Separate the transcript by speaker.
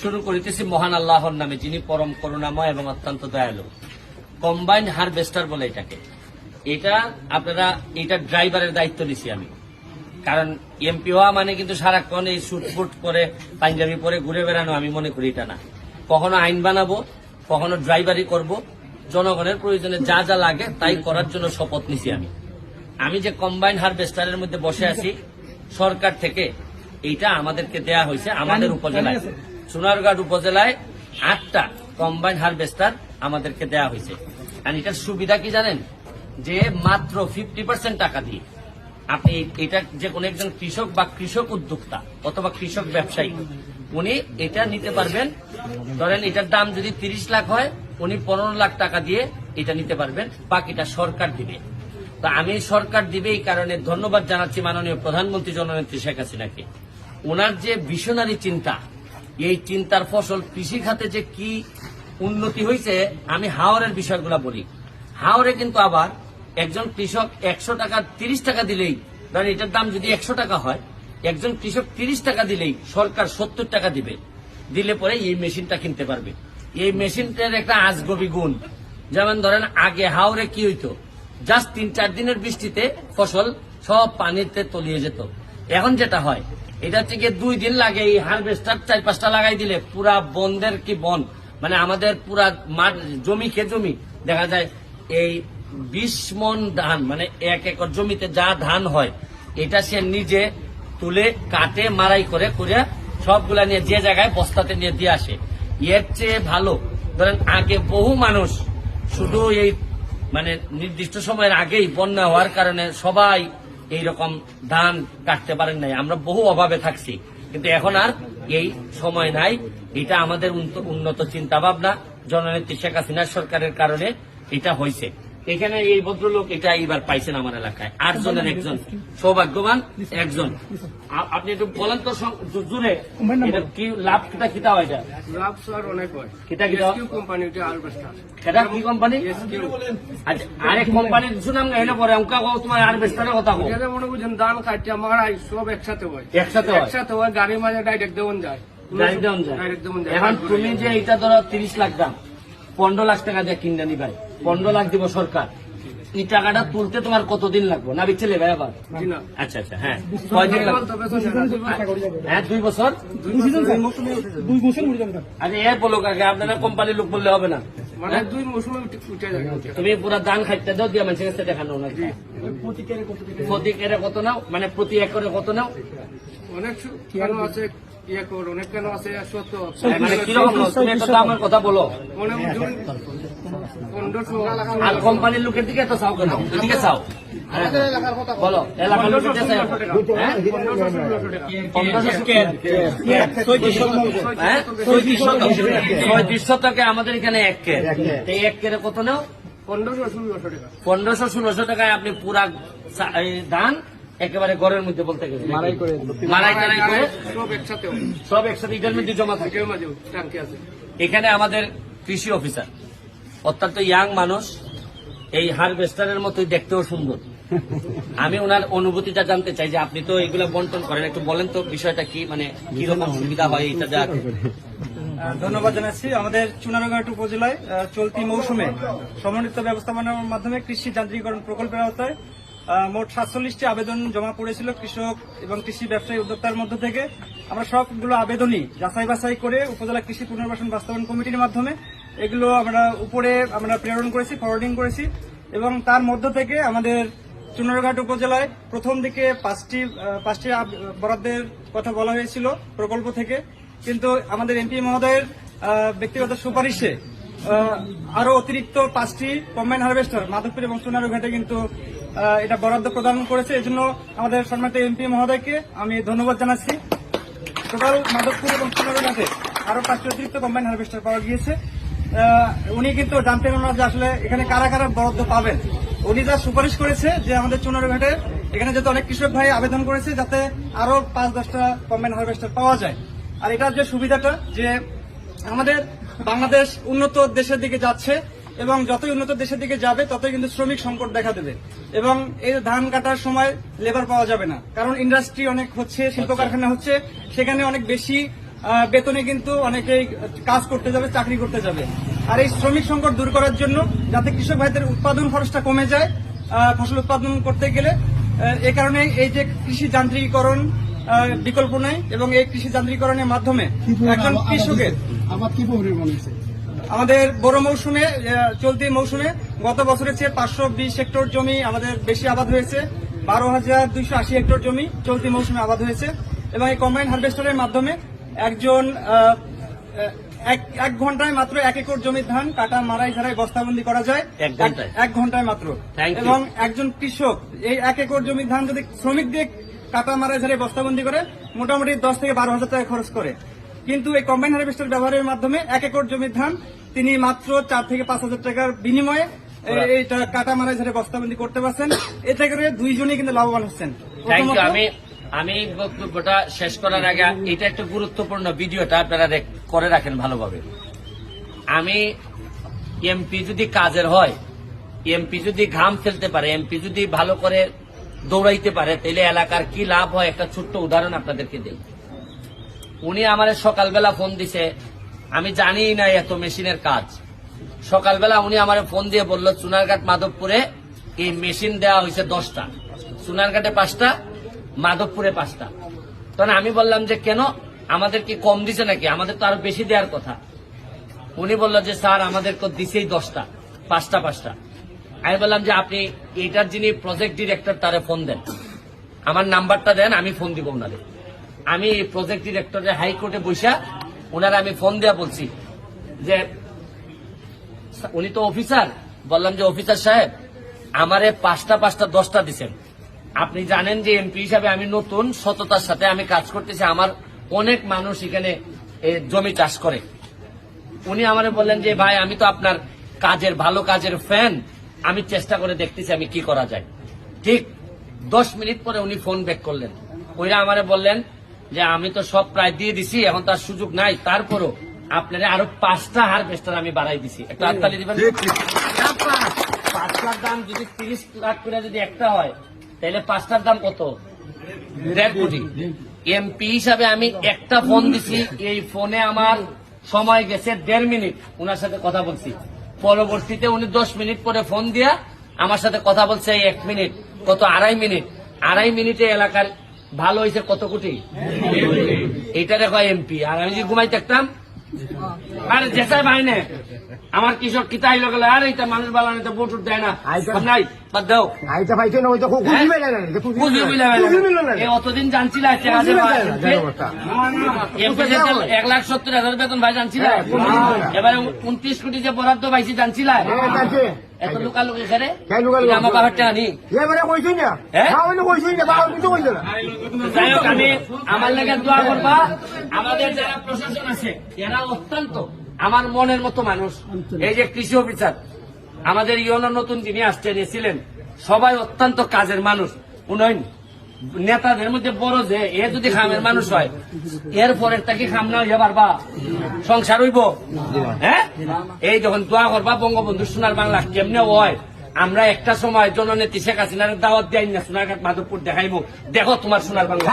Speaker 1: শুরু করিতেছি মহান আল্লাহর নামে, যিনি পরম করুণাময় এবং অত্যন্ত দয়ালু। কম্বাইন্ড হারভেস্টার বলে এটাকে। এটা আপনারা, এটা ড্রাইভারের দায়িত্ব নিছি আমি। কারণ এমপি হওয়া মানে কিন্তু সারাক্ষণ এই শুটফুট করে পাঞ্জাবি পরে ঘুরে বেড়ানো, আমি মনে করি এটা না। কখনো আইন বানাবো কখনো ড্রাইভারি করব জনগণের প্রয়োজনে যা যা লাগে তাই করার জন্য শপথ নিছি আমি। আমি যে কম্বাইন হারভেস্টারের মধ্যে বসে আছি সরকার থেকে এইটা আমাদেরকে দেয়া হয়েছে আমাদের উপজেলায়। সোনারঘাট উপজেলায় আটটা কম্বাইন হারভেস্টার আমাদেরকে দেয়া হয়েছে। আর এটার সুবিধা কি জানেন? যে মাত্র ফিফটি পার্সেন্ট টাকা দিয়ে আপনি এটা যে কোনো একজন কৃষক বা কৃষক উদ্যোক্তা অথবা কৃষক ব্যবসায়ী, উনি এটা নিতে পারবেন। ধরেন এটার দাম যদি তিরিশ লাখ হয়, উনি পনেরো লাখ টাকা দিয়ে এটা নিতে পারবেন, বাকিটা সরকার দিবে। তা আমি সরকার দিবে এই কারণে ধন্যবাদ জানাচ্ছি মাননীয় প্রধানমন্ত্রী জননেত্রী শেখ হাসিনাকে। ওনার যে ভিশনারি চিন্তা, এই চিন্তার ফসল কৃষি খাতে যে কি উন্নতি হয়েছে আমি হাওরের বিষয়গুলো বলি। হাওরে কিন্তু আবার একজন কৃষক একশো টাকা, তিরিশ টাকা দিলেই, ধরেন এটার দাম যদি একশো টাকা হয়, একজন কৃষক তিরিশ টাকা দিলেই সরকার সত্তর টাকা দিবে। দিলে পরে এই মেশিনটা কিনতে পারবে। এই মেশিনটার একটা আজগবি গুণ। যেমন ধরেন, আগে হাওরে কি হইতো? জাস্ট তিন চার দিনের বৃষ্টিতে ফসল সব পানিতে তলিয়ে যেত। এখন যেটা হয়, এটা থেকে দুই দিন লাগে এই হারভেস্টার চার পাঁচটা লাগাই দিলে পুরা বনদের কি বন? মানে আমাদের পুরা মাঠ, জমি খে জমি, দেখা যায় এই বিশ মন ধান মানে এক একর জমিতে যা ধান হয়, এটা সে নিজে তুলে কাটে মারাই করে করে সবগুলা নিয়ে যে জায়গায় বস্তাতে নিয়ে দিয়ে আসে। এর চেয়ে ভালো, ধরেন আগে বহু মানুষ শুধু এই মানে নির্দিষ্ট সময়ের আগেই বন্যা হওয়ার কারণে সবাই এই রকম ধান কাটতে পারেন নাই। আমরা বহু অভাবে থাকছি, কিন্তু এখন আর এই সময় নাই। এটা আমাদের উন্নত- চিন্তা ভাবনা জননেত্রী শেখ হাসিনা সরকারের কারণে এটা হয়েছে। এখানে এই ভদ্রলোক এটা এইবার পাইছেন আমার এলাকায়। আট জনের একজন। সৌভাগ্যবান একজন। আপনি একটু বলেন তো সং- জো- জোরে এটা কি লাভ কিটা কিতা হয় এটা?
Speaker 2: লাভ স্যার অনেক হয়।
Speaker 1: কিতা কিতা
Speaker 2: আলবেস্টার
Speaker 1: এটা কি কোম্পানি আচ্ছা আরেক কোম্পানির শুনাম না এনে পরে অঙ্কা কও তোমার আর বেস্টারের কথা
Speaker 2: এটা মনে বুঝেন ধান কাটতে মারাই সব একসাথে হয়।
Speaker 1: একসাথে হয়?
Speaker 2: একসাথে হয় গাড়ির মাঝে ডাইরেক্ট দেওয়ান যায়।
Speaker 1: ডাইরেক্ট দেওয়ান যায়।
Speaker 2: ডাইরেক্ট দেওয়ান যায়।
Speaker 1: এখন তুমি যে এটা ধরো তিরিশ লাখ দাম। পনেরো লাখ টাকা দিয়ে কিনে নিবাই পনেরো লাখ দিব সরকার। এই টাকাটা তুলতে তোমার কতদিন লাগবে? না বিচ্ছে ভাই আবার?
Speaker 2: না।
Speaker 1: আচ্ছা আচ্ছা হ্যাঁ। কয়দিন লাগবে? হ্যাঁ দুই বছর?
Speaker 2: দুই
Speaker 1: আচ্ছা এ বলো কাকে আপনারা কোম্পানির লোক বললে হবে না।
Speaker 2: মানে দুই মৌসুমে উঠে উঠে যায়
Speaker 1: তুমি পুরা দান খাইতে দাও দিয়া মানুষের কাছে দেখানো নাকি? প্রতি কেরে কত নাও? মানে প্রতি একরে কত নাও?
Speaker 2: অনেক আছে ইয়ে কর অনেক কেন আছে শত
Speaker 1: মানে কীরকম তুমি একটা দামের কথা বলো।
Speaker 2: অনেক
Speaker 1: আর কোম্পানির লোকের দিকে এত চাও কেন? এদিকে চাও। বলো। এলাকার লোকের দিকে চাও? পনেরোশো? ছয়ত্রিশ শতকে আমাদের এখানে এক কে। এই এক কেরে কত নাও?
Speaker 2: পনেরোশো ষোলোশো টাকা।
Speaker 1: পনেরোশো ষোলোশো টাকায় আপনি পুরা ধান একেবারে ঘরের মধ্যে বলতে গেলে মারাই করে মারাই টারাই করে
Speaker 2: সব একসাথে
Speaker 1: সব একসাথে ইটার মধ্যে জমা থাকে। এখানে আমাদের কৃষি অফিসার। অত্যন্ত ইয়াং মানুষ। এই হারভেস্টারের মতোই দেখতেও সুন্দর। আমি ওনার অনুভূতিটা জানতে চাই যে আপনি তো এগুলো বন্টন করেন। একটু বলেন তো বিষয়টা কি মানে কীরকম সুবিধা হয় এটা যা
Speaker 3: ধন্যবাদ জানাচ্ছি। আমাদের চুনারঘাট উপজেলায় আহ, চলতি মৌসুমে সমন্বিত ব্যবস্থাপনার মাধ্যমে কৃষি যান্ত্রিকরণ প্রকল্পের আওতায় মোট সাতচল্লিশটি আবেদন জমা পড়েছিল কৃষক এবং কৃষি ব্যবসায়ী উদ্যোক্তার মধ্য থেকে। আমরা সবগুলো আবেদনই যাচাই বাছাই করে উপজেলা কৃষি পুনর্বাসন বাস্তবায়ন কমিটির মাধ্যমে এগুলো আমরা উপরে আমরা প্রেরণ করেছি ফরওয়ার্ডিং করেছি এবং তার মধ্য থেকে আমাদের চুনারঘাট উপজেলায় প্রথম দিকে পাঁচটি পাঁচটি বরাদ্দের কথা বলা হয়েছিল প্রকল্প থেকে। কিন্তু আমাদের এমপি মহোদয়ের ব্যক্তিগত সুপারিশে আরও অতিরিক্ত পাঁচটি কম্বাইন হারভেস্টার, মাধবপুর এবং সোনারঘাটে কিন্তু এটা বরাদ্দ প্রদান করেছে। এজন্য আমাদের সম্মানিত এমপি মহোদয়কে আমি ধন্যবাদ জানাচ্ছি। টোটাল মাধবপুর এবং সোনারঘাটে আরও পাঁচটি অতিরিক্ত কম্বাইন হারভেস্টার পাওয়া গিয়েছে। উনি কিন্তু জানতেন না যে আসলে এখানে কারা কারা বরাদ্দ পাবেন। উনি যা সুপারিশ করেছে যে আমাদের চুনারঘাটে এখানে যাতে অনেক কৃষক ভাই আবেদন করেছে যাতে আরও পাঁচ দশটা কম্বাইন হারভেস্টার পাওয়া যায়। আর এটার যে সুবিধাটা যে আমাদের বাংলাদেশ উন্নত দেশের দিকে যাচ্ছে এবং যতই উন্নত দেশের দিকে যাবে ততই কিন্তু শ্রমিক সংকট দেখা দেবে। এবং এই ধান কাটার সময় লেবার পাওয়া যাবে না। কারণ ইন্ডাস্ট্রি অনেক হচ্ছে শিল্প কারখানা হচ্ছে সেখানে অনেক বেশি বেতনে কিন্তু অনেকেই কাজ করতে যাবে চাকরি করতে যাবে। আর এই শ্রমিক সংকট দূর করার জন্য যাতে কৃষক ভাইদের উৎপাদন খরচটা কমে যায় ফসল উৎপাদন করতে গেলে এ কারণে এই যে কৃষি যান্ত্রিকীকরণ বিকল্প নেই এবং এই কৃষি যান্ত্রিকীকরণের মাধ্যমে একজন কৃষকের
Speaker 4: আমার কি পরিমাণ হয়েছে
Speaker 3: আমাদের বড় মৌসুমে চলতি মৌসুমে গত বছরের চেয়ে পাঁচশো বিশ হেক্টর জমি আমাদের বেশি আবাদ হয়েছে। বারো হাজার দুইশো আশি হেক্টর জমি চলতি মৌসুমে আবাদ হয়েছে এবং এই কম্বাইন হারভেস্টারের মাধ্যমে একজন এক এক ঘন্টায় মাত্র এক একর জমির ধান কাটা মারাই ঝাড়াই বস্তাবন্দি করা যায়।
Speaker 1: এক ঘন্টায়?
Speaker 3: মাত্র। এবং একজন কৃষক এই এক একর জমির ধান যদি শ্রমিক দিয়ে কাটা মারাই ঝাড়াই বস্তাবন্দি করে মোটামুটি দশ থেকে বারো হাজার টাকা খরচ করে। কিন্তু এই কম্বাইন হারভেস্টার ব্যবহারের মাধ্যমে এক একর জমির ধান তিনি মাত্র চার থেকে পাঁচ হাজার টাকার বিনিময়ে এইটা কাটা মারাই ঝাড়াই বস্তাবন্দি করতে পারছেন। এতে করে দুইজনই কিন্তু লাভবান হচ্ছেন।
Speaker 1: আমি আমি বক্তব্যটা শেষ করার আগে এটা একটা গুরুত্বপূর্ণ ভিডিওটা আপনারা করে রাখেন ভালোভাবে। আমি এমপি যদি কাজের হয় এমপি যদি ঘাম ফেলতে পারে এমপি যদি ভালো করে দৌড়াইতে পারে তাহলে এলাকার কি লাভ হয়? একটা ছোট্ট উদাহরণ আপনাদেরকে দিই। উনি আমার সকালবেলা ফোন দিছে, আমি জানি না এত মেশিনের কাজ। সকালবেলা উনি আমার ফোন দিয়ে বলল, চুনারঘাট মাধবপুরে এই মেশিন দেওয়া হয়েছে দশটা। চুনারঘাটে পাঁচটা, মাধবপুরে পাঁচটা। তখন আমি বললাম যে, কেন? আমাদের কি কম দিছে নাকি? আমাদের তো আরও বেশি দেওয়ার কথা। উনি বলল যে, স্যার, আমাদের তো দিছেই দশটা, পাঁচটা পাঁচটা। আমি বললাম যে, আপনি এইটার যিনি প্রজেক্ট ডিরেক্টর তারে ফোন দেন। আমার নাম্বারটা দেন, আমি ফোন দিব ওনারে আমি প্রজেক্ট ডিরেক্টরের হাইকোর্টে বৈশা ওনারা আমি ফোন দেওয়া বলছি যে, উনি তো অফিসার বললাম যে অফিসার সাহেব, আমারে পাঁচটা পাঁচটা, দশটা দিছেন। আপনি জানেন যে এমপি হিসাবে আমি নতুন, সততার সাথে আমি কাজ করতেছি। আমার অনেক মানুষ এখানে জমি চাষ করে। উনি আমারে বললেন যে, ভাই, আমি তো আপনার কাজের, ভালো কাজের ফ্যান আমি চেষ্টা করে দেখতেছি আমি কি করা যায়। ঠিক দশ মিনিট পরে উনি ফোন ব্যাক করলেন। ওইরা আমারে বললেন যে আমি তো সব প্রায় দিয়ে দিছি এখন তার সুযোগ নাই। তারপরও আপনারা আরও পাঁচটা হারভেস্টার আমি বাড়াই দিছি। একটা হাততালি দিবেন পাঁচটার দাম যদি তিরিশ লাখ করে যদি একটা হয় তাহলে পাঁচটার দাম কত? দেড় কোটি। এমপি হিসাবে আমি একটা ফোন দিছি এই ফোনে আমার সময় গেছে দেড় মিনিট। ওনার সাথে কথা বলছি। পরবর্তীতে উনি দশ মিনিট পরে ফোন দিয়া আমার সাথে কথা বলছে এক মিনিট কত? আড়াই মিনিট। আড়াই মিনিটে এলাকার ভালো হয়েছে কত কোটি? এটা দেখো এমপি আর আমি যদি ঘুমাই থাকতাম আরে জেসাই ভাই নে আমার কৃষক কিতা আইলো আর আরে এটা মানুষ বালানো ভোট উঠ দেয় না। নাই বাদ দাও।
Speaker 4: আইটা পাইছে না ওই খুঁজি মেলে না খুঁজি
Speaker 1: বুঝি
Speaker 4: খুঁজি মেলে না
Speaker 1: এই অতদিন জানছিল আছে কাজে এক লাখ সত্তর হাজার বেতন ভাই জানছিল? এবারে উনত্রিশ কোটি যে বরাদ্দ পাইছি জানছিল? এত লোকালোকি খেরে আমার
Speaker 4: এবারে না?
Speaker 1: হ্যাঁ?
Speaker 4: হ্যাঁ কইছই না বাবা কিছু কইছ না।
Speaker 1: যাই হোক আমি আমার লেগে দোয়া করবা। আমাদের যারা প্রশাসন আছে এরা অত্যন্ত আমার মনের মতো মানুষ। এই যে কৃষি অফিসার আমাদের ইউনোর নতুন যিনি আসছেন এসেছিলেন সবাই অত্যন্ত কাজের মানুষ। উন্নয়ন নেতাদের মধ্যে বড় যে, এ যদি খামের মানুষ হয়, এর পরের তাকে খাম না হইয়া পারবা? সংসার হইব? হ্যাঁ? এই যখন দোয়া করবা, বঙ্গবন্ধু সোনার বাংলা কেমনে হয়? আমরা একটা সময় জননেত্রী শেখ হাসিনার দাওয়াত দেয় না সোনারঘাট মাধবপুর দেখাইবো। দেখো তোমার সোনার বাংলা।